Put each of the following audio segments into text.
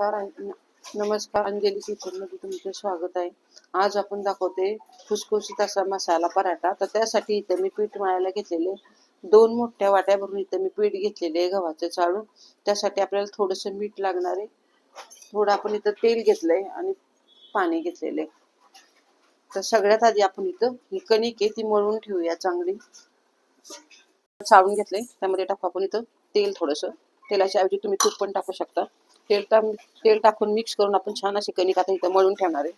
नमस्कार नमस्कार अंजली किचनमध्ये तुमचे स्वागत आहे. आज आपण दाखवते खुसखुशीत असा मसाला पराठा. तर त्यासाठी इथं मी पीठ मळायला घेतलेले दोन मोठ्या वाट्या भरून इथं मी पीठ घेतलेले आहे गव्हाचं चाळून त्यासाठी आपल्याला थोडंसं मीठ लागणार आहे. थोडं आपण इथं तेल घेतलंय आणि पाणी घेतलेले तर सगळ्यात आधी आपण इथं ही कणिक आहे ती मळून ठेवूया चांगली. चाळून घेतलंय. त्यामध्ये टाकू आपण इथं तेल थोडंसं. तेलाच्या ऐवजी तुम्ही तूप पण टाकू शकता. तेल टा तेल टाकून मिक्स करून आपण छान अशी कणिक आता इथं मळून ठेवणार आहे.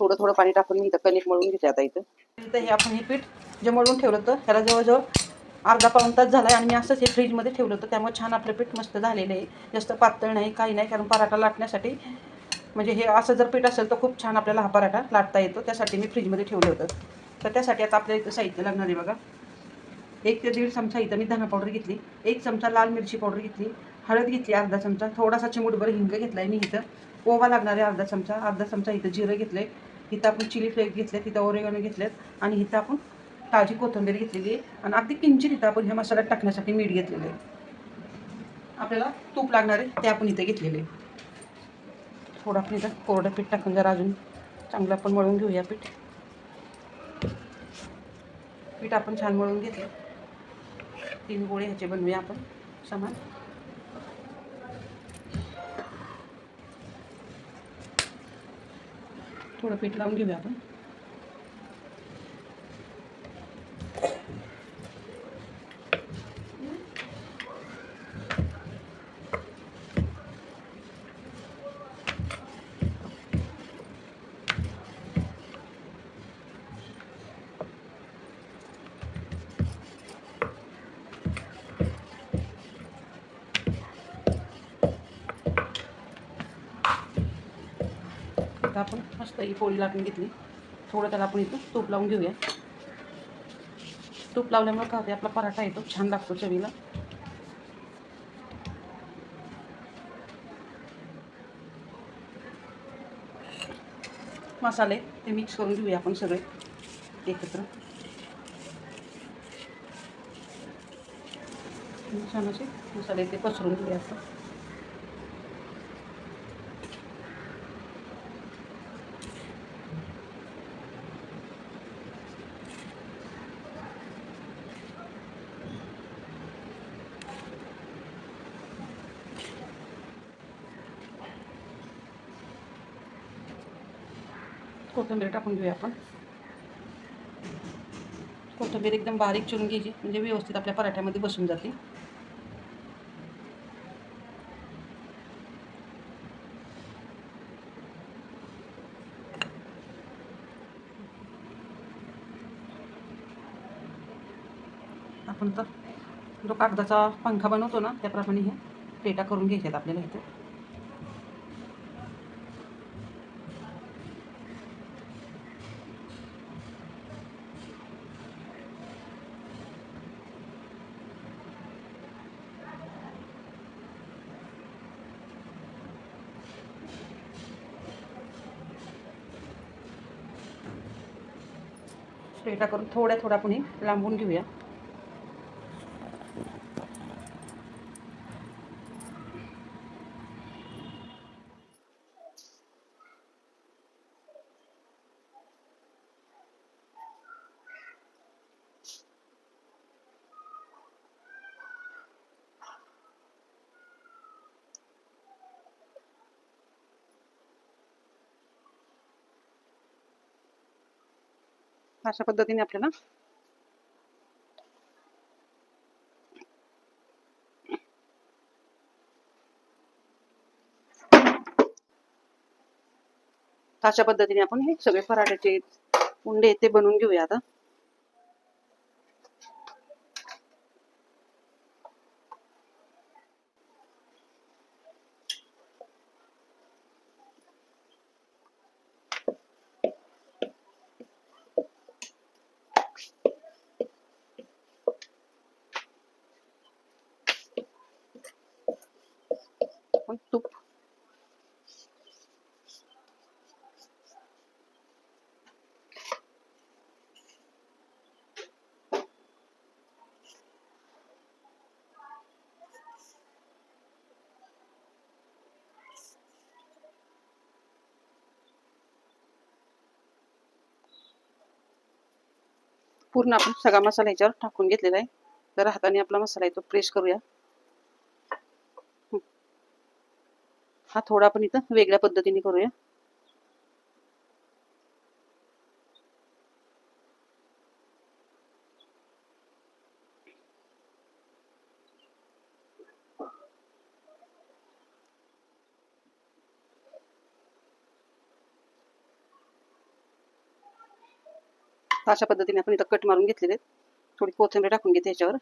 थोडं थोडं पाणी टाकून मी इथं कणिक मळून घेते आता इथं. तर हे आपण हे पीठ जे मळून ठेवलं होतं ह्याला जवळजवळ अर्धा पाऊण तास झाला आहे आणि मी असंच हे फ्रीजमध्ये ठेवलं होतं. त्यामुळे छान आपलं पीठ मस्त झालेलं आहे. जास्त पातळ नाही काही नाही कारण पराठा लाटण्यासाठी म्हणजे हे असं जर पीठ असेल तर खूप छान आपल्याला हा पराठा लाटता येतो. त्यासाठी मी फ्रीजमध्ये ठेवलं होतं. तर त्यासाठी आता आपल्या इथं साहित्य लागणार आहे बघा. एक ते दीड चमचा इथं मी धना पावडर घेतली. एक चमचा लाल मिरची पावडर घेतली. हळद घेतली अर्धा चमचा. थोडासा चिमूटभर हिंग घेतला आहे मी इथं. ओवा लागणार आहे अर्धा चमचा. अर्धा चमचा इथं जिरं घेतलं आहे इथं आपण चिली फ्लेक्स घेतले तिथं ओरेगानो घेतलेत. आणि इथं आपण ताजी कोथिंबीर घेतलेली आहे. आणि अगदी किंचित इथं आपण ह्या मसाल्यात टाकण्यासाठी मीठ घेतलेलं आहे. आपल्याला तूप लागणार आहे ते आपण इथं घेतलेले आहे. थोडं आपण इथं कोरडं पीठ टाकून जरा अजून चांगलं आपण मळून घेऊया पीठ. पीठ आपण छान मळून घेतलं तीन गोळे ह्याचे बनवूया आपण. समान. थोडं पीठ लावून घेऊया आपण. आता आपण मस्त ही पोळी लाटून घेतली. थोडं त्याला आपण इथं तूप लावून घेऊया. तूप लावल्यामुळे काय होते आपला पराठा येतो छान लागतो चवीला. मसाले ते मिक्स करून घेऊया आपण सगळे एकत्र. छान असे मसाले ते पसरून घेऊया आपण. कोथिंबीर टाकून घेऊया आपण. कोथिंबीर एकदम बारीक चिरून घ्यायची म्हणजे व्यवस्थित आपल्या पराठ्यामध्ये बसून जाते आपण तर जो कागदाचा पंखा बनवतो ना त्याप्रमाणे हे पेटा करून घ्यायच्यात आपल्याला इथे. पेटा करून थोड्या थोड्या पुणे लांबून घेऊया. अशा पद्धतीने आपल्याला अशा पद्धतीने आपण हे सगळे पराठ्याचे उंडे ते बनवून घेऊया आता. पूर्ण आपण सगळा मसाला ह्याच्यावर टाकून घेतलेला आहे. तर हाताने आपला मसाला आहे तो प्रेस करूया. हा थोडा आपण इथं वेगळ्या पद्धतीने करूया. अशा पद्धतीने आपण इथं कट मारून घेतलेले आहेत. थोडी कोथिंबीर टाकून घेते याच्यावर.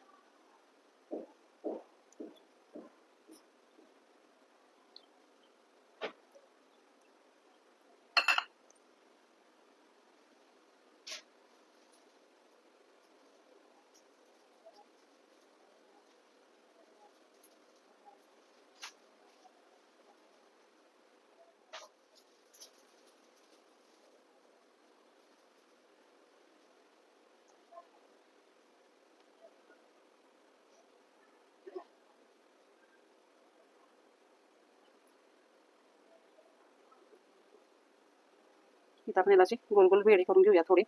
इथं आपण याला अशी गोल गोल वेळी करून घेऊया थोडी.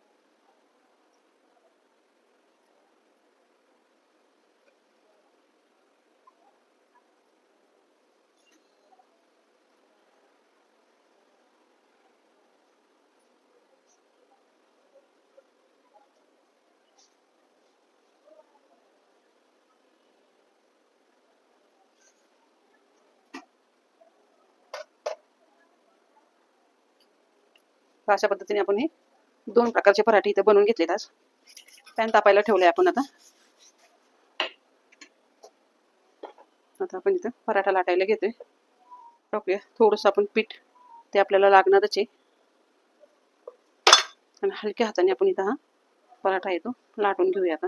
तर अशा पद्धतीने आपण हे दोन प्रकारचे पराठे इथे बनवून घेतलेत आज. पॅन तापायला ठेवले आपण आता. आता आपण इथं पराठा लाटायला घेतोय. टाकूया. थोडंसं आपण पीठ ते आपल्याला लागणारच आहे. आणि हलक्या हाताने आपण इथं हा पराठा येतो. लाटून घेऊया आता.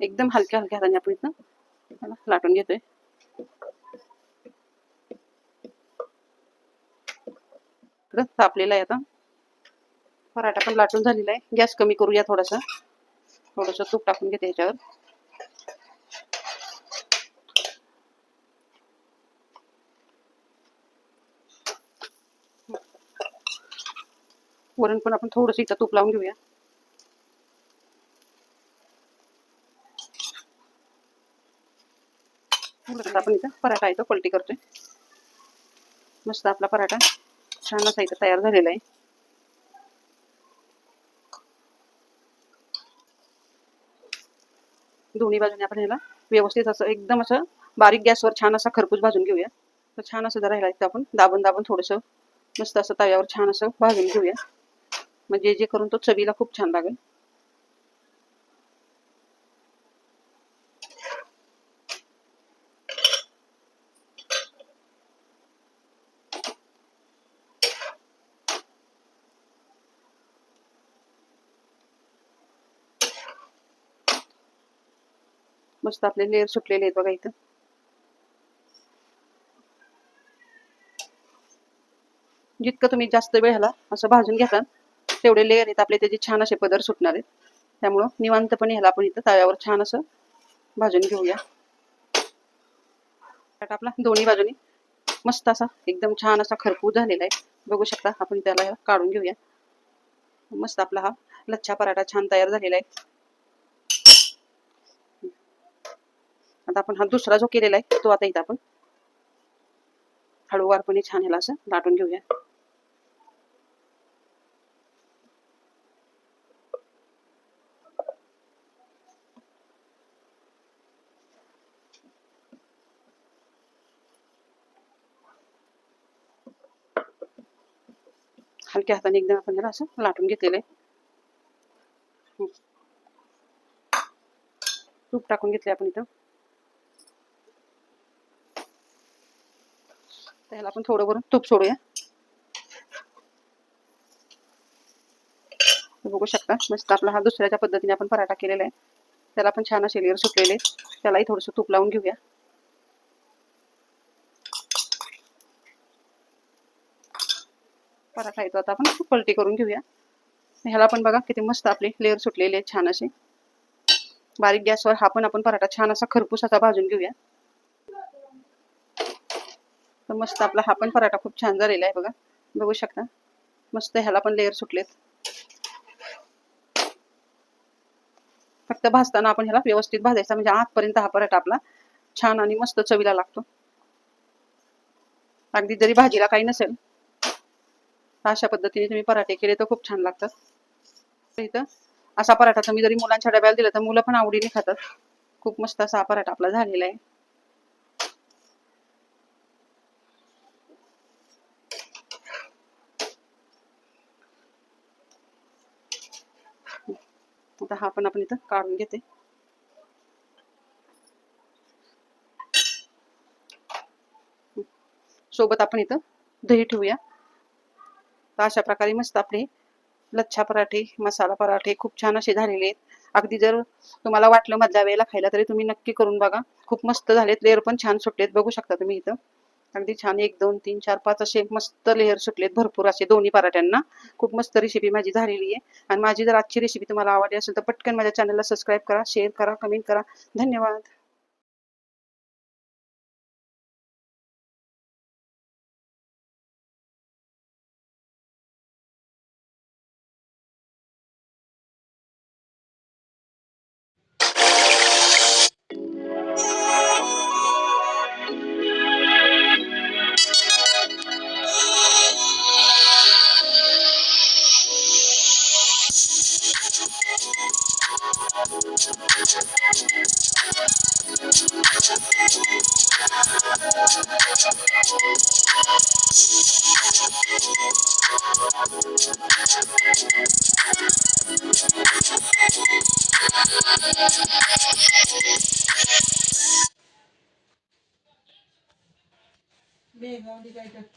एकदम हलक्या हलक्या हाताने आपण इथं लाटून घेतोय. तापलेला आहे आता. पराठा पण लाटून झालेला आहे. गॅस कमी करूया थोडासा. थोडस तूप टाकून घेते ह्याच्यावर. वरून पण आपण थोडस इथं तूप लावून घेऊया. उलट आपण इथं पराठा आहे तो पलटी करतोय. मस्त आपला पराठा छान असा इथं तयार झालेला आहे. दोन्ही बाजूने आपण ह्याला व्यवस्थित असं एकदम असं बारीक गॅसवर छान असा खरपूस भाजून घेऊया. तर छान असं जरा ह्याला इथं आपण दाबून दाबून थोडंसं मस्त असं तव्यावर छान असं भाजून घेऊया. म्हणजे जे करून तो चवीला खूप छान लागेल. मस्त आपले लेअर सुटलेले आहेत बघा इथं. जितकं तुम्ही जास्त वेळ ह्याला असं भाजून घेता तेवढे लेअर आहेत आपले त्याचे छान असे पदर सुटणार आहेत. त्यामुळं निवांतपणे ह्याला आपण इथं तव्यावर छान असं भाजून घेऊया. आपला दोन्ही बाजूनी. मस्त असा एकदम छान असा खरपूस झालेला आहे. बघू शकता आपण त्याला काढून घेऊया. मस्त आपला हा लच्छा पराठा छान तयार झालेला आहे. आता आपण हा दुसरा जो केलेला आहे तो आता इथं आपण हळूवारपणे छान ह्याला असं लाटून घेऊया. हलक्या हाताने एकदम आपण ह्याला असं लाटून घेतलेलं आहे. तूप टाकून घेतले आपण इथं. ह्याला आपण थोडं भरून तूप सोडूया. बघू शकता मस्त आपला हा दुसऱ्याच्या पद्धतीने आपण पराठा केलेला आहे. त्याला पण छान असे लेअर सुटलेले त्यालाही थोडंसं तूप लावून घेऊया. पराठा येतो आता आपण पलटी करून घेऊया. ह्याला पण बघा किती मस्त आपले लेअर सुटलेले आहेत छान असे. बारीक गॅसवर हा पण आपण पराठा छान असा खरपूस असा भाजून घेऊया. तर मस्त आपला हा पण पराठा खूप छान झालेला आहे बघा. बघू शकता. मस्त ह्याला पण लेअर सुटलेत. फक्त भाजताना आपण ह्याला व्यवस्थित भाजायचा म्हणजे आतपर्यंत हा पराठा आपला छान आणि मस्त चवीला लागतो. अगदी जरी भाजीला काही नसेल अशा पद्धतीने तुम्ही पराठे केले तर खूप छान लागतात. इथं असा पराठा तुम्ही जरी मुलांच्या डब्याला दिला तर मुलं पण आवडीने खातात. खूप मस्त असा पराठा आपला झालेला आहे. आता हा पण आपण इथं काढून घेते. सोबत आपण इथं दही ठेवूया. तर अशा प्रकारे मस्त आपले लच्छा पराठे मसाला पराठे खूप छान असे झालेले आहेत. अगदी जर तुम्हाला वाटलं मधल्या वेळेला खायला तरी तुम्ही नक्की करून बघा. खूप मस्त झालेत. लेअर पण छान सुटलेत. बघू शकता तुम्ही इथं. अगदी छान. एक दोन तीन चार पाच असे मस्त लेअर सुटलेत भरपूर असे दोन्ही पराठ्यांना. खूप मस्त रेसिपी माझी झालेली आहे. आणि माझी जर आजची रेसिपी तुम्हाला आवडली असेल तर पटकन माझ्या चॅनलला सबस्क्राईब करा शेअर करा कमेंट करा. धन्यवाद. 目がお願いだっけ